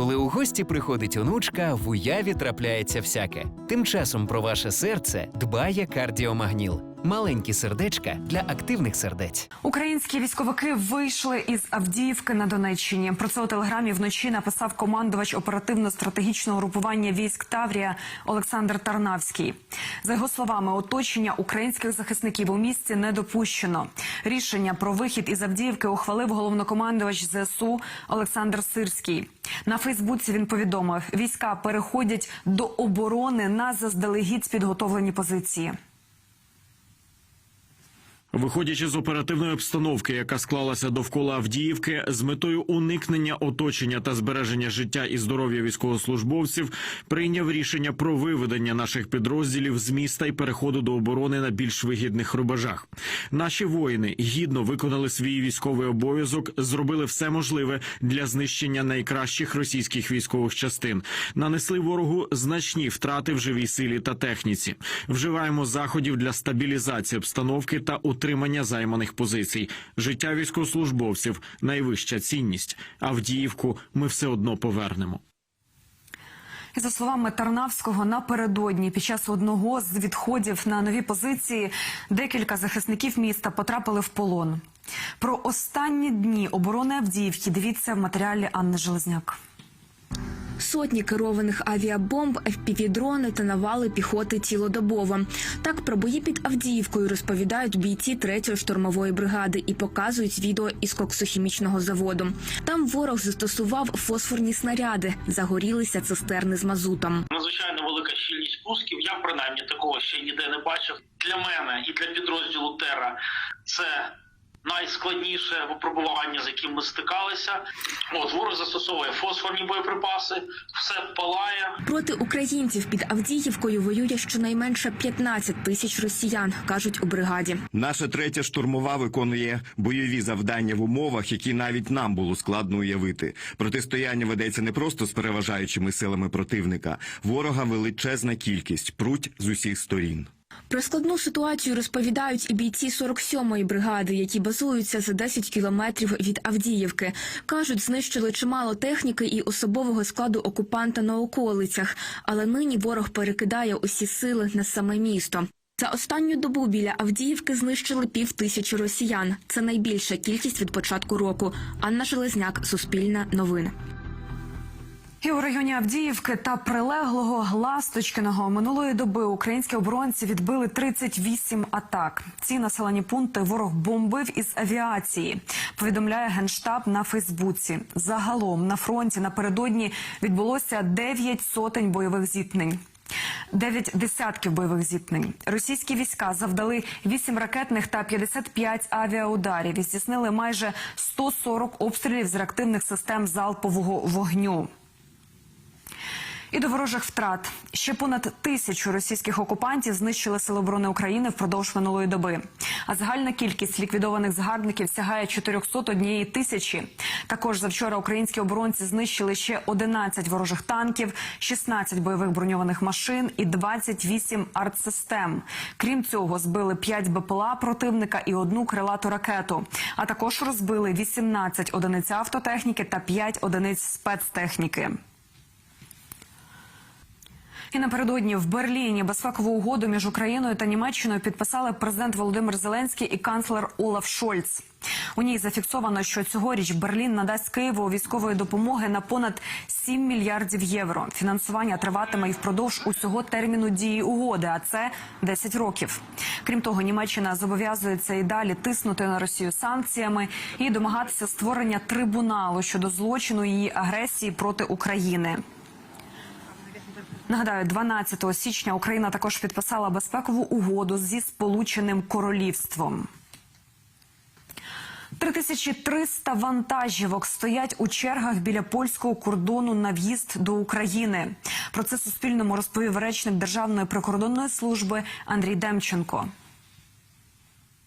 Коли у гості приходить онучка, в уяві трапляється всяке. Тим часом про ваше серце дбає кардіомагніл. Маленькі сердечка для активних сердець. Українські військовики вийшли із Авдіївки на Донеччині. Про це у телеграмі вночі написав командувач оперативно-стратегічного групування військ Таврія Олександр Тарнавський. За його словами, оточення українських захисників у місті не допущено. Рішення про вихід із Авдіївки ухвалив головнокомандувач ЗСУ Олександр Сирський. На Фейсбуці він повідомив: війська переходять до оборони на заздалегідь підготовлені позиції. Виходячи з оперативної обстановки, яка склалася довкола Авдіївки, з метою уникнення оточення та збереження життя і здоров'я військовослужбовців, прийняв рішення про виведення наших підрозділів з міста і переходу до оборони на більш вигідних рубежах. Наші воїни гідно виконали свій військовий обов'язок, зробили все можливе для знищення найкращих російських військових частин, нанесли ворогу значні втрати в живій силі та техніці. Вживаємо заходів для стабілізації обстановки та утримання займаних позицій. Життя військовослужбовців найвища цінність. Авдіївку ми все одно повернемо. За словами Тарнавського, напередодні під час одного з відходів на нові позиції декілька захисників міста потрапили в полон. Про останні дні оборони Авдіївки дивіться в матеріалі Анни Железняк. Сотні керованих авіабомб, FPV-дрони та навали піхоти цілодобово. Так про бої під Авдіївкою розповідають бійці 3-ї штурмової бригади і показують відео із коксохімічного заводу. Там ворог застосував фосфорні снаряди, загорілися цистерни з мазутом. надзвичайно велика щільність пусків. Я принаймні такого ще ніде не бачив. Для мене і для підрозділу Тера це найскладніше випробування, з яким ми стикалися. От ворог застосовує фосфорні боєприпаси, все палає. Проти українців під Авдіївкою воює щонайменше 15 тисяч росіян, кажуть у бригаді. Наша третя штурмова виконує бойові завдання в умовах, які навіть нам було складно уявити. Протистояння ведеться не просто з переважаючими силами противника. Ворога величезна кількість пруть з усіх сторін. Про складну ситуацію розповідають і бійці 47-ї бригади, які базуються за 10 кілометрів від Авдіївки. Кажуть, знищили чимало техніки і особового складу окупанта на околицях, але нині ворог перекидає усі сили на саме місто. За останню добу біля Авдіївки знищили пів тисячі росіян. Це найбільша кількість від початку року. Анна Железняк, Суспільне новини. І у районі Авдіївки та прилеглого Ласточкиного минулої доби українські оборонці відбили 38 атак. Ці населені пункти ворог бомбив із авіації. Повідомляє генштаб на Фейсбуці. Загалом на фронті напередодні відбулося 9 сотень бойових зіткнень. Дев'ять десятків бойових зіткнень. Російські війська завдали 8 ракетних та 55 авіаударів і здійснили майже 140 обстрілів з реактивних систем залпового вогню. І до ворожих втрат ще понад тисячу російських окупантів знищили Сили оборони України впродовж минулої доби. А загальна кількість ліквідованих згарбників сягає 401 тисячі. Також завчора українські оборонці знищили ще 11 ворожих танків, 16 бойових броньованих машин і 28 артсистем. Крім цього, збили 5 БПЛА противника і одну крилату ракету. А також розбили 18 одиниць автотехніки та 5 одиниць спецтехніки. І напередодні в Берліні безпекову угоду між Україною та Німеччиною підписали президент Володимир Зеленський і канцлер Олаф Шольц. У ній зафіксовано, що цьогоріч Берлін надасть Києву військової допомоги на понад 7 мільярдів євро. Фінансування триватиме і впродовж усього терміну дії угоди, а це 10 років. Крім того, Німеччина зобов'язується і далі тиснути на Росію санкціями і домагатися створення трибуналу щодо злочину її агресії проти України. Нагадаю, 12 січня Україна також підписала безпекову угоду зі Сполученим Королівством. 3300 вантажівок стоять у чергах біля польського кордону на в'їзд до України. Про це Суспільному розповів речник Державної прикордонної служби Андрій Демченко.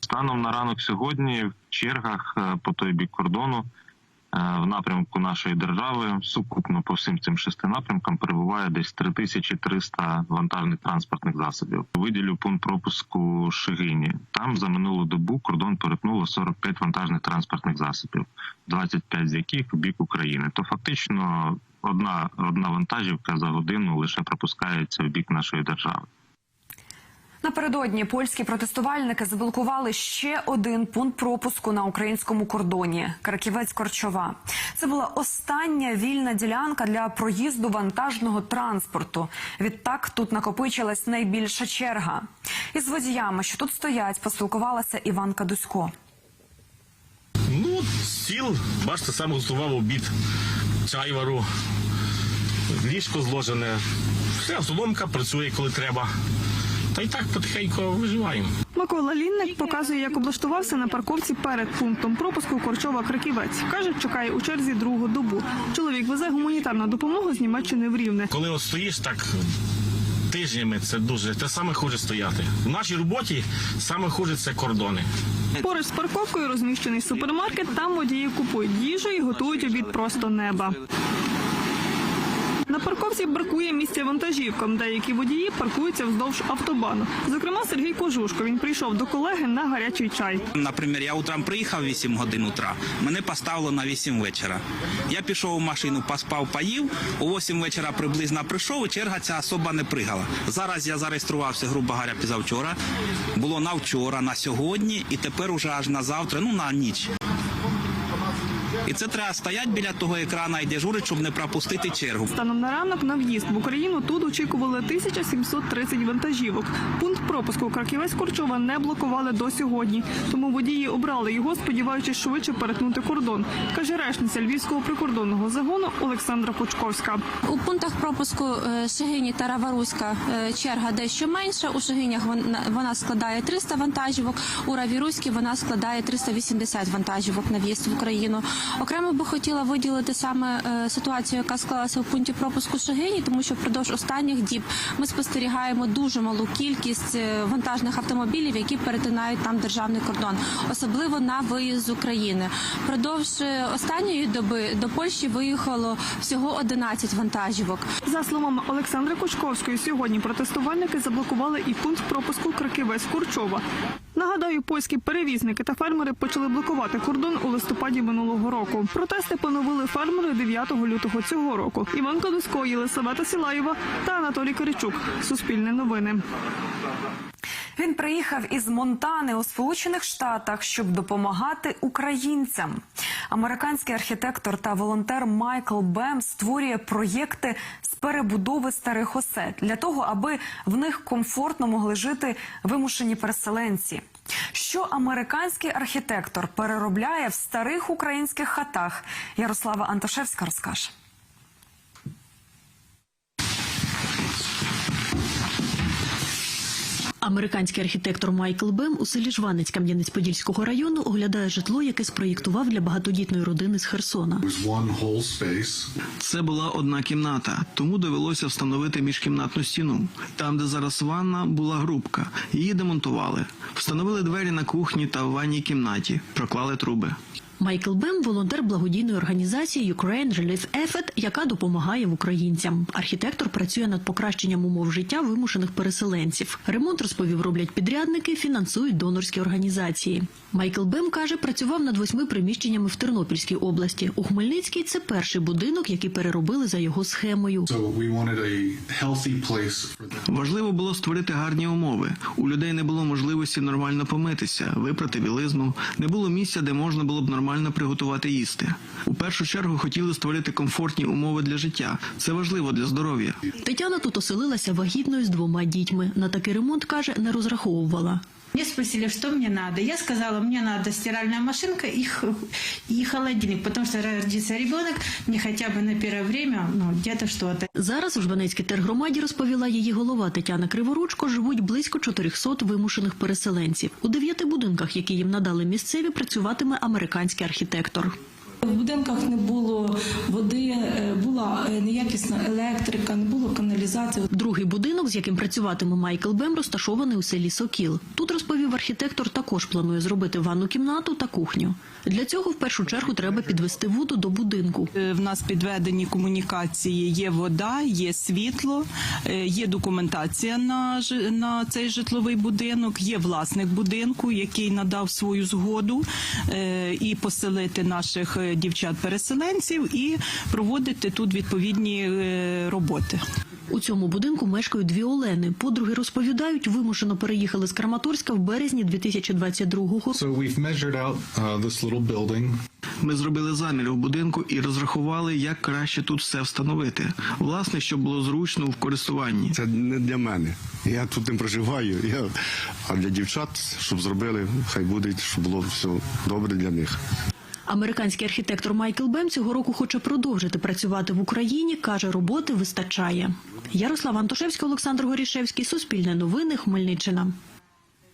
Станом на ранок сьогодні в чергах е, по той бік кордону в напрямку нашої держави сукупно по всім цим шести напрямкам перебуває десь 3300 вантажних транспортних засобів. Виділю пункт пропуску Шигині. Там за минулу добу кордон перетнуло 45 вантажних транспортних засобів, 25 з яких в бік України. То фактично одна одна вантажівка за годину лише пропускається в бік нашої держави. Напередодні польські протестувальники заблокували ще один пункт пропуску на українському кордоні Краківець Корчова. Це була остання вільна ділянка для проїзду вантажного транспорту. Відтак тут накопичилась найбільша черга. Із водіями, що тут стоять, поспілкувалася Іванка Дусько. Ну, стіл, бачите, сам готував обід, чай вару, ліжко зложене. Все, соломка працює, коли треба. Та й так потихеньку виживаємо. Микола Лінник показує, як облаштувався на парковці перед пунктом пропуску Корчова Краківець. Каже, чекає у черзі другу добу. Чоловік везе гуманітарну допомогу з Німеччини в Рівне. Коли от стоїш так тижнями, це дуже те саме хуже стояти. В нашій роботі саме хуже це кордони. Поруч з парковкою розміщений супермаркет. Там водії купують їжу і готують обід просто неба. На парковці бракує місця вантажівкам. Деякі водії паркуються вздовж автобану. Зокрема, Сергій Кожушко. Він прийшов до колеги на гарячий чай. Наприклад, я утром приїхав 8 годин утра, мене поставило на 8 вечора. Я пішов у машину, поспав, поїв, у 8 вечора приблизно прийшов, черга ця особа не пригала. Зараз я зареєструвався, грубо говоря, пізавчора. Було на вчора, на сьогодні, і тепер уже аж на завтра, ну на ніч. І це треба стояти біля того екрана і дежурити, щоб не пропустити чергу. Станом на ранок на в'їзд в Україну тут очікували 1730 вантажівок. Пункт пропуску Краківець Корчова не блокували до сьогодні. Тому водії обрали його, сподіваючись швидше перетнути кордон. Каже речниця Львівського прикордонного загону Олександра Пучковська. У пунктах пропуску е, Шегині та Раваруська е, черга дещо менша. У Шегинях вона, вона складає 300 вантажівок, у Равіруській вона складає 380 вантажівок на в'їзд в Україну. Окремо би хотіла виділити саме е, ситуацію, яка склалася у пункті пропуску Шегині, тому що впродовж останніх діб ми спостерігаємо дуже малу кількість е, вантажних автомобілів, які перетинають там державний кордон, особливо на виїзд з України. Продовж е, останньої доби до Польщі виїхало всього 11 вантажівок. За словами Олександри Кучковської, сьогодні протестувальники заблокували і пункт пропуску Краківець Курчова. Нагадаю, польські перевізники та фермери почали блокувати кордон у листопаді минулого року. Протести поновили фермери 9 лютого цього року. Іван Кадусько, Єлисавета Сілаєва та Анатолій Киричук. Суспільне новини. Він приїхав із Монтани у Сполучених Штатах, щоб допомагати українцям. Американський архітектор та волонтер Майкл Бем створює проєкти з перебудови старих осет для того, аби в них комфортно могли жити вимушені переселенці. Що американський архітектор переробляє в старих українських хатах? Ярослава Антошевська розкаже. Американський архітектор Майкл Бем у селі Жванець Кам'янець-Подільського району оглядає житло, яке спроєктував для багатодітної родини з Херсона. Це була одна кімната, тому довелося встановити міжкімнатну стіну. Там, де зараз ванна, була грубка. Її демонтували. Встановили двері на кухні та в ванній кімнаті, проклали труби. Майкл Бем волонтер благодійної організації Ukraine Relief Effort, яка допомагає українцям. Архітектор працює над покращенням умов життя вимушених переселенців. Ремонт розповів, роблять підрядники, фінансують донорські організації. Майкл Бем каже, працював над восьми приміщеннями в Тернопільській області. У Хмельницькій це перший будинок, який переробили за його схемою. Важливо було створити гарні умови. У людей не було можливості нормально помитися, випрати білизну, не було місця, де можна було б нормально приготувати їсти. У першу чергу хотіли створити комфортні умови для життя. Це важливо для здоров'я. Тетяна тут оселилася вагітною з двома дітьми. На такий ремонт каже, не розраховувала. Меня спросили, что мне надо. Я сказала, мне надо стиральная машинка и, и холодильник, потому что родится ребенок, мне хотя бы на первое время, ну, где-то что-то. Зараз у Жванецькій тергромаді розповіла її голова Тетяна Криворучко, живуть близько 400 вимушених переселенців. У дев'яти будинках, які їм надали місцеві, працюватиме американський архітектор. В будинках не було води, е, була е, неякісна електрика, не було каналізації. Другий будинок, з яким працюватиме Майкл Бем, розташований у селі Сокіл. Тут розповів архітектор, також планує зробити ванну кімнату та кухню. Для цього в першу чергу треба підвести воду до будинку. Е, В нас підведені комунікації, є вода, є світло, е, є документація на, на цей житловий будинок, є власник будинку, який надав свою згоду і поселити наших дівчат-переселенців і проводити тут відповідні відповідні е, роботи. У цьому будинку мешкають дві Олени. Подруги розповідають, вимушено переїхали з Краматорська в березні 2022-го. So we've measured out uh. Ми зробили замір в будинку і розрахували, як краще тут все встановити. Власне, щоб було зручно в користуванні. Це не для мене. Я тут не проживаю. Я... А для дівчат, щоб зробили, хай буде, щоб було все добре для них. Американський архітектор Майкл Бем цього року хоче продовжити працювати в Україні. каже, роботи вистачає. Ярослав Антошевський, Олександр Горішевський, Суспільне новини, Хмельниччина.